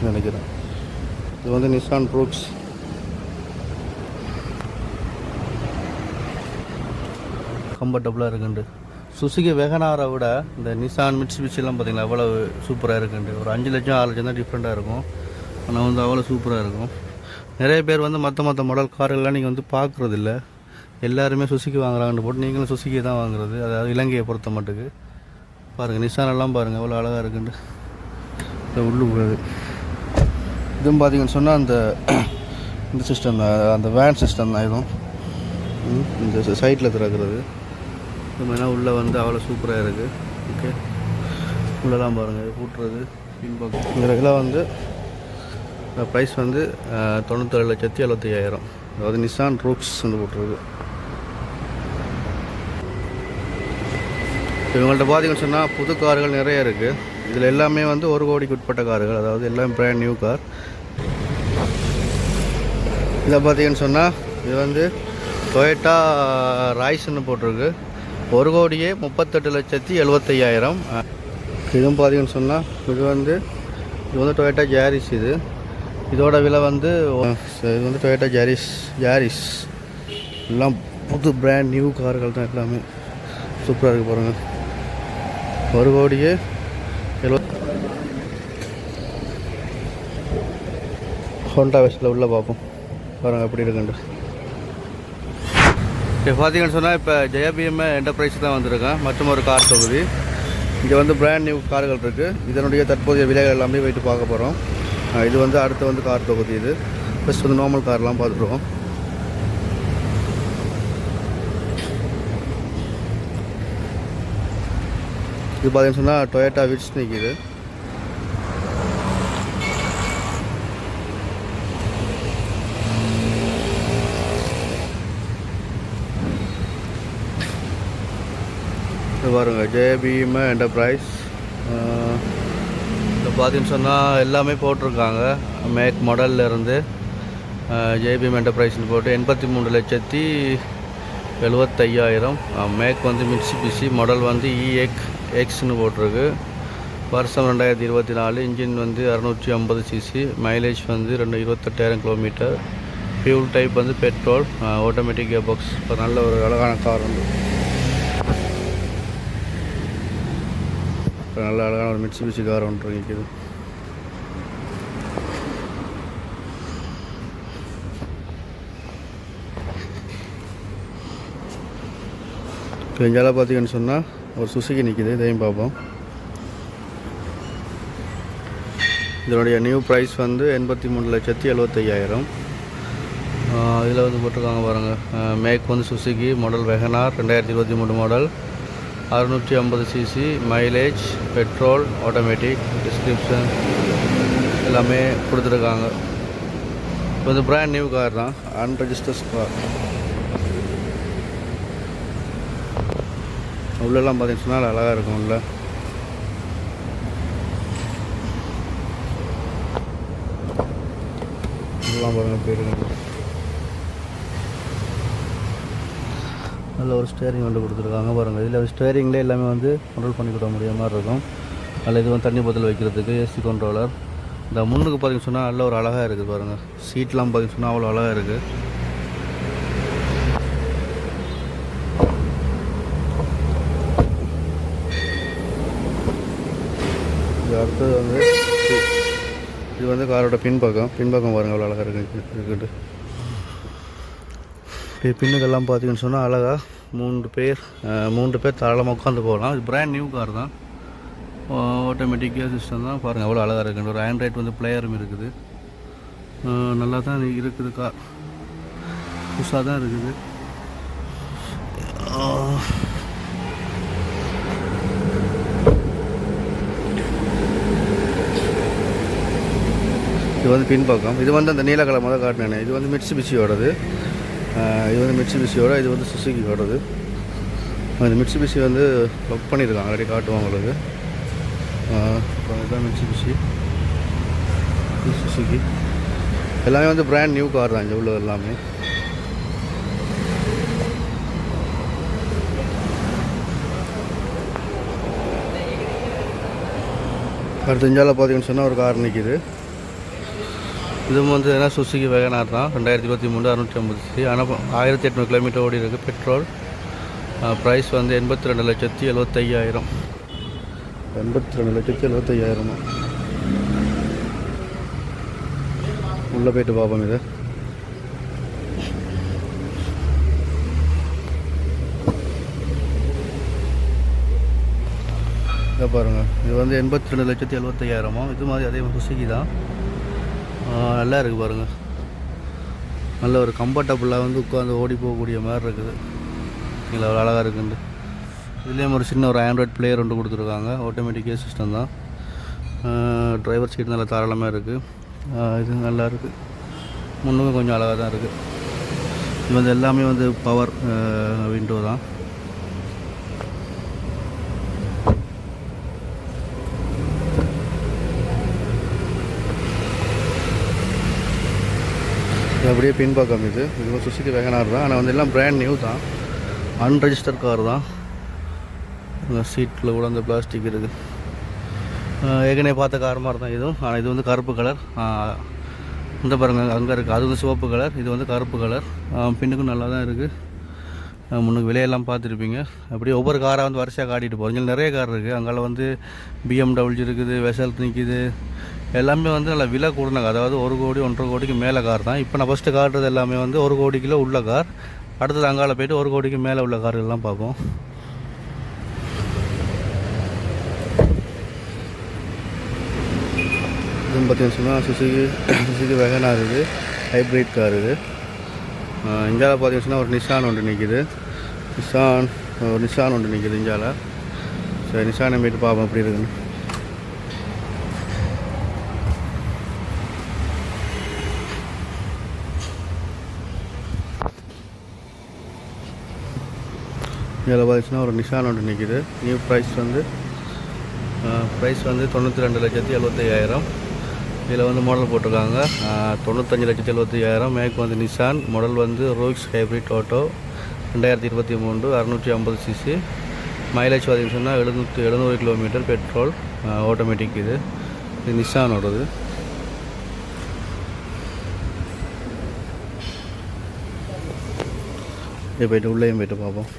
எக்ஸ்னு நினைக்கிறேன். இது வந்து நிசான் ப்ரூக்ஸ் கம்ஃபர்டபுளாக இருக்குண்டு. சுசுகி வெகனாரை விட இந்த நிசான் மிட்சுபிஷிலாம் பார்த்தீங்களா அவ்வளோ சூப்பராக இருக்குண்டு. ஒரு அஞ்சு லட்சம் ஆறு லட்சம் தான் டிஃப்ரெண்ட்டாக இருக்கும். ஆனால் வந்து அவ்வளோ சூப்பராக இருக்கும். நிறைய பேர் வந்து மற்ற மற்ற மாடல் கார்கள்லாம் நீங்கள் வந்து பார்க்குறதில்ல எல்லாருமே சுசுக்கி வாங்குறாங்கன்னு போட்டு நீங்களும் சுசுக்கி தான் வாங்குறது. அதாவது இலங்கையை பொறுத்த மட்டுக்கு. பாருங்கள் நிசானெல்லாம் பாருங்கள் அவ்வளோ அழகாக இருக்குண்டு. உள்ளு உள்ளது இதுவும் பார்த்தீங்கன்னு சொன்னால் அந்த இந்த சிஸ்டம் தான். அந்த வேன் சிஸ்டம் தான் இதுவும். இந்த சைட்டில் திறக்கிறது. இது மாதிரினா உள்ளே வந்து அவ்வளோ சூப்பராக இருக்குது ஓகே. உள்ளெல்லாம் பாருங்கள் கூட்டுறது பின்பக்கம் இதெல்லாம் வந்து ப்ரைஸ் வந்து தொண்ணூத்தேழு லட்சத்தி எழுபத்தி ஐயாயிரம் அதாவது நிசான் ரூக்ஸ் வந்து போட்டுருக்கு. இவங்கள்ட்ட பார்த்தீங்கன்னு சொன்னால் புது கார்கள் நிறைய இருக்குது இதில் எல்லாமே வந்து ஒரு கோடிக்கு உட்பட்ட கார்கள் அதாவது எல்லாம் பிராண்ட் நியூ கார் இதை பார்த்தீங்கன்னு சொன்னால் இது வந்து டொயேட்டா ராய்ஸ்ன்னு போட்டிருக்கு. ஒரு கோடியே முப்பத்தெட்டு லட்சத்தி எழுபத்தையாயிரம் இதுவும் பார்த்தீங்கன்னு சொன்னால் இது வந்து இது வந்து டொயேட்டா ஜாரிஸ் இது. இதோட விலை வந்து இது வந்து டொயேட்டா ஜாரிஸ் ஜாரிஸ் எல்லாம் புது பிராண்ட் நியூ கார்கள் தான் எல்லாமே. சூப்பராக இருக்குது பாருங்கள் ஒரு கோடியே ஹோண்டா வெஸ்ட்டில் உள்ளே பார்ப்போம் பாருங்கள் எப்படி இருக்குண்டு இப்போ பார்த்தீங்கன்னு சொன்னால் இப்போ ஜெயபிஎம் என்டர்பிரைஸ் தான் வந்திருக்கேன். மற்றும் ஒரு கார் தொகுதி. இங்கே வந்து பிராண்ட் நியூ கார்கள் இருக்குது இதனுடைய தற்போதைய விலைகள் எல்லாமே போயிட்டு பார்க்க போகிறோம் இது வந்து அடுத்து வந்து கார் தொகுதி இது. ஃபஸ்ட் வந்து நார்மல் கார்லாம் பார்த்துருவோம் இது பார்த்தீங்கன்னு சொன்னால் டொயேட்டா விட்ஸ் நிற்கிது பாருங்க ஜேபிஎம் என்டர்பிரைஸ் இப்போ பார்த்தீங்கன்னு சொன்னால் எல்லாமே போட்டிருக்காங்க. மேக் மாடல்ல இருந்து ஜேபிஎம் என்டர்பிரைஸ்னு போட்டு எண்பத்தி மூணு லட்சத்தி எழுபத்தையாயிரம் மேக் வந்து மிட்சுபிஷி மாடல் வந்து இஎக் எக்ஸ்னு போட்டிருக்கு. வருஷம் ரெண்டாயிரத்தி இருபத்தி நாலு இன்ஜின் வந்து அறநூற்றி ஐம்பது சிசி மைலேஜ் வந்து ரெண்டு இருபத்தெட்டாயிரம் கிலோமீட்டர் ஃபியூல் டைப் வந்து பெட்ரோல் ஆட்டோமேட்டிக் கியர் பாக்ஸ் இப்போ நல்ல ஒரு அழகான கார் வந்து. இப்போ நல்ல அழகான ஒரு மிட்சுபிஷி கார் ஒன்று நிற்கிது இப்போ இங்கெல்லாம் பார்த்தீங்கன்னு சொன்னால் ஒரு சுசுகி நிற்கிது இதையும் பார்ப்போம். இதனுடைய நியூ ப்ரைஸ் வந்து எண்பத்தி மூணு லட்சத்தி எழுபத்தையாயிரம் இதில் வந்து போட்டிருக்காங்க பாருங்கள் மேக் வந்து சுசுகி மாடல் வெகனார் ரெண்டாயிரத்தி இருபத்தி மூணு மாடல் அறுநூற்றி ஐம்பது CC mileage petrol automatic description எல்லாமே கொடுத்துருக்காங்க. இப்போ வந்து பிராண்ட் நியூ கார் தான் அன்ரெஜிஸ்டர்ஸ் கார் உள்ளெல்லாம் பார்த்தீங்கன்னா சொன்னால் அழகாக இருக்கும் உள்ள இதெல்லாம் பாருங்க நல்ல ஒரு ஸ்டேரிங் வந்து கொடுத்துருக்காங்க பாருங்கள் இதில் ஸ்டேரிங்லேயே எல்லாமே வந்து கண்ட்ரோல் பண்ணி கொடுக்க முடியாத மாதிரி இருக்கும். நல்ல இது வந்து தண்ணி பதில் வைக்கிறதுக்கு ஏசி கண்ட்ரோலர் இந்த முன்னுக்கு பார்த்தீங்கன்னு சொன்னால் நல்ல ஒரு அழகாக இருக்குது பாருங்கள் சீட்லாம் பார்த்தீங்கன்னு சொன்னால் அவ்வளோ அழகாக இருக்குது. இது அடுத்தது வந்து இது- வந்து காரோட பின்பக்கம். பின்பக்கம் பாருங்கள் அவ்வளோ அழகாக இருக்கு. இருக்குது இப்போ பின்னுக்கெல்லாம் பார்த்தீங்கன்னு சொன்னால் அழகாக மூன்று பேர் மூன்று பேர் தாராளமாக உட்காந்து போகலாம். இது பிராண்ட் நியூ கார் தான். ஆட்டோமேட்டிக் கியர் சிஸ்டம் தான். பாருங்கள் அவ்வளோ அழகாக இருக்குது ஒரு ஆண்ட்ராய்ட் வந்து பிளேயரும் இருக்குது. நல்லா தான் இருக்குது கார் புதுசாக தான் இருக்குது. இது வந்து பின்பக்கம். இது வந்து அந்த நீல கலர் முதல் காட்டினேன் இது வந்து மிட்சு பிசியோடது இது வந்து மிட்சு பிசியோட இது வந்து சுசுகியோடது. இந்த மிட்சு பிசி வந்து ஒர்க் பண்ணியிருக்காங்க. ஆல்ரெடி காட்டுவோம் உங்களுக்கு. இதுதான் மிட்சு பிசி சுசுக்கி எல்லாமே வந்து பிராண்ட் நியூ கார் தான் இங்கே உள்ளது எல்லாமே. அடுத்து இஞ்சால பார்த்தீங்கன்னு சொன்னால் ஒரு கார் நிற்கிது இதுவும் வந்து என்ன சுசுகி வேகனார் தான். ரெண்டாயிரத்தி இருபத்தி மூணு அறுநூற்றி ஐம்பது சி ஆனால் ஆயிரத்தி எட்நூறு கிலோமீட்டர் ஓடி இருக்குது பெட்ரோல் ப்ரைஸ் வந்து எண்பத்தி ரெண்டு லட்சத்தி எழுபத்தையாயிரம் எண்பத்தி ரெண்டு லட்சத்தி எழுபத்தையாயிரமா உள்ளே போயிட்டு பார்ப்போம் இது. இதை பாருங்கள் இது வந்து எண்பத்தி ரெண்டு லட்சத்தி எழுபத்தையாயிரமா இது மாதிரி அதே சுசுகி தான். நல்லா இருக்குது பாருங்கள் நல்ல ஒரு கம்ஃபர்டபுளாக வந்து உட்காந்து ஓடி போகக்கூடிய மாதிரி இருக்குது. இல்லை அவ்வளோ அழகாக இருக்குண்டு. இதுலேயும் ஒரு சின்ன ஒரு ஆண்ட்ராய்ட் பிளேயர் ஒன்று கொடுத்துருக்காங்க. ஆட்டோமேட்டிக்கே சிஸ்டம் தான். டிரைவர் சீட் நல்லா தாராளமாக இருக்குது இது நல்லா இருக்குது முன்னுக்கும் கொஞ்சம் அழகாக தான் இருக்குது இது வந்து எல்லாமே வந்து பவர் விண்டோ தான். இது அப்படியே பின்பக்கம் இது. இது சுசுக்கு வேகனார் தான். ஆனால் வந்து எல்லாம் பிராண்ட் நியூ தான். அன்ரெஜிஸ்டர் கார் தான். சீட்டில் கூட அந்த பிளாஸ்டிக் இருக்குது ஏற்கனவே பார்த்த கார் மாதிரி தான் இதுவும். ஆனால் இது வந்து கருப்பு கலர் இந்த பாருங்க அங்கே இருக்குது அது வந்து சிவப்பு கலர் இது வந்து கருப்பு கலர் பின்னுக்கும் நல்லா தான் இருக்குது முன்னுக்கு விலையெல்லாம் பார்த்துருப்பீங்க. அப்படியே ஒவ்வொரு காராக வந்து வரிசையாக காட்டிட்டு போகிறோம் நிறைய கார் இருக்குது அங்கால வந்து பிஎம்டபிள்யூ இருக்குது வெசல் நிற்கிது எல்லாமே வந்து நல்லா விலை கூடுனாங்க அதாவது ஒரு கோடி ஒன்றரை கோடிக்கு மேலே கார் தான். இப்போ நான் ஃபஸ்ட்டு காட்டுறது எல்லாமே வந்து ஒரு கோடிக்குள்ளே உள்ள கார். அடுத்தது அங்கால போயிட்டு ஒரு கோடிக்கு மேலே உள்ள கார்கள்லாம் பார்ப்போம். இதுன்னு பார்த்தீங்கன்னு சொன்னால் சுசுகி சுசுகி வேகனார் இருக்குது ஹைப்ரிட் கார் இது. இந்தியாவில் பார்த்தீங்கன்னு சொன்னால் ஒரு நிசான் ஒன்று நிற்கிது நிசான் ஒரு நிசான் ஒன்று நிற்கிது இந்தியாவில் சரி நிசானை போயிட்டு பார்ப்போம் எப்படி இருக்குன்னு. இதில் பார்த்தீங்கன்னா ஒரு நிஷான் ஒன்று நிற்கிது நியூ ப்ரைஸ் வந்து ப்ரைஸ் வந்து தொண்ணூற்றி ரெண்டு லட்சத்தி எழுபத்தையாயிரம் இதில் வந்து மாடல் போட்டிருக்காங்க. தொண்ணூத்தஞ்சு லட்சத்தி எழுபத்தையாயிரம் மேக் வந்து நிஷான் மாடல் வந்து ரோக்ஸ் ஹைப்ரிட் ஆட்டோ ரெண்டாயிரத்தி இருபத்தி மூன்று அறநூற்றி ஐம்பது சிசி மைலேஜ் பார்த்தீங்கன்னு சொன்னால் எழுநூற்றி எழுநூறு கிலோமீட்டர் பெட்ரோல் ஆட்டோமேட்டிக் இது. இது நிஷானோடது இது போயிட்டு உள்ளேயும் போயிட்டு பார்ப்போம்.